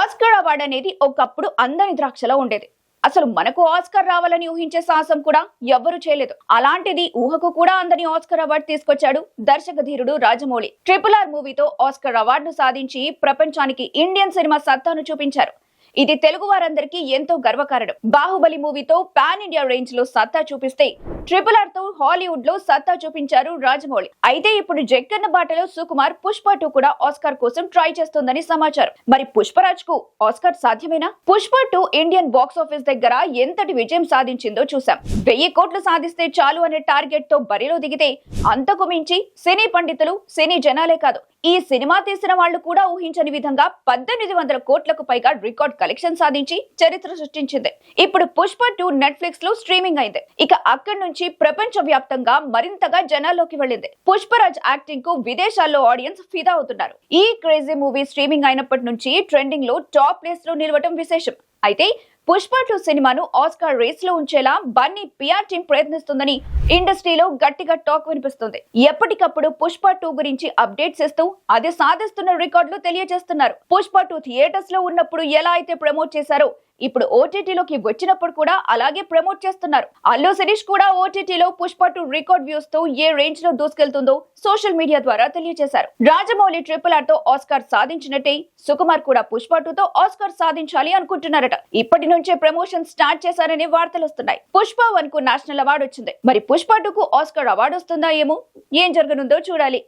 Oscar award అనేది ఒకప్పుడు అందరి ద్రాక్షలో ఉండేది. అసలు మనకు ఆస్కర్ రావాలని ఊహించే సాహసం కూడా ఎవ్వరు చేయలేదు. అలాంటిది ఊహకు కూడా అందని ఆస్కర్ అవార్డు తీసుకొచ్చాడు దర్శక ధీరుడు రాజమౌళి. ట్రిపుల్ ఆర్ మూవీతో ఆస్కర్ అవార్డును సాధించి ప్రపంచానికి ఇండియన్ సినిమా సత్తాను చూపించారు. ఇది తెలుగు వారందరికీ ఎంతో గర్వకారణం. బాహుబలి మూవీతో పాన్ ఇండియా రేంజ్లో సత్తా చూపిస్తే ట్రిపుల్ ఆర్తో హాలీవుడ్లో సత్తా చూపించారు రాజమౌళి. అయితే ఇప్పుడు జక్కన్న బాటలో సుకుమార్ పుష్ప టూ కూడా ఆస్కార్ కోసం ట్రై చేస్తుందని సమాచారం. మరి పుష్పరాజ్కు ఆస్కార్ సాధ్యమేనా? Pushpa two Indian box office దగ్గర ఎంతటి విజయం సాధించిందో చూసాం వెయ్యి కోట్లు సాధిస్తే చాలు అనే టార్గెట్తో బరిలో దిగితే అంతకు మించి సినీ పండితులు సినీ జనాలే కాదు. ఈ సినిమా తీసిన వాళ్ళు కూడా ఊహించని విధంగా పద్దెనిమిది వందల కోట్లకు పైగా రికార్డ్ కలెక్షన్ సాధించి చరిత్ర సృష్టించింది. ఇప్పుడు పుష్ప టూ నెట్ఫ్లిక్స్లో స్ట్రీమింగ్ అయింది. ఇక అక్కడి నుంచి ప్రపంచ వ్యాప్తంగా మరింతగా జనాల్లోకి వెళ్ళింది. పుష్పరాజ్ యాక్టింగ్కు విదేశాల్లో ఆడియన్స్ ఫిదా అవుతున్నారు. ఈ క్రేజీ మూవీ స్ట్రీమింగ్ అయినప్పటి నుంచి ట్రెండింగ్లో టాప్ ప్లేస్లో నిలవటం విశేషం. అయితే పుష్ప టూ సినిమాను ఆస్కార్ రేస్లో ఉంచేలా బన్నీ పిఆర్ టీం ప్రయత్నిస్తుందని ఇండస్ట్రీలో గట్టిగా టాక్ వినిపిస్తుంది. ఎప్పటికప్పుడు పుష్ప టూ గురించి అప్డేట్స్ ఇస్తూ అది సాధిస్తున్న రికార్డులు తెలియజేస్తున్నారు. పుష్ప టూ థియేటర్స్లో ఉన్నప్పుడు ఎలా అయితే ప్రమోట్ చేశారో ఇప్పుడు ఓటీటీలోకి వచ్చినప్పుడు కూడా అలాగే ప్రమోట్ చేస్తున్నారు. అల్లు శిరీష్ కూడా ఓటీటీలో పుష్ప టూ రికార్డ్ వ్యూస్తో ఏ రేంజ్లో దూసుకెళ్తుందో సోషల్ మీడియా ద్వారా తెలియజేశారు. రాజమౌళి ట్రిపుల్ ఆర్తో ఆస్కార్ సాధించినట్టే సుకుమార్ కూడా పుష్ప టూ తో ఆస్కార్ సాధించాలి అనుకుంటున్నారట. ఇప్పటి నుంచే ప్రమోషన్ స్టార్ట్ చేశారనే వార్తలు వస్తున్నాయి. పుష్ప వన్కు నేషనల్ అవార్డు వచ్చింది. మరి పుష్ప టూ కు ఆస్కార్ అవార్డు వస్తుందా ఏమో? ఏం జరగనుందో చూడాలి.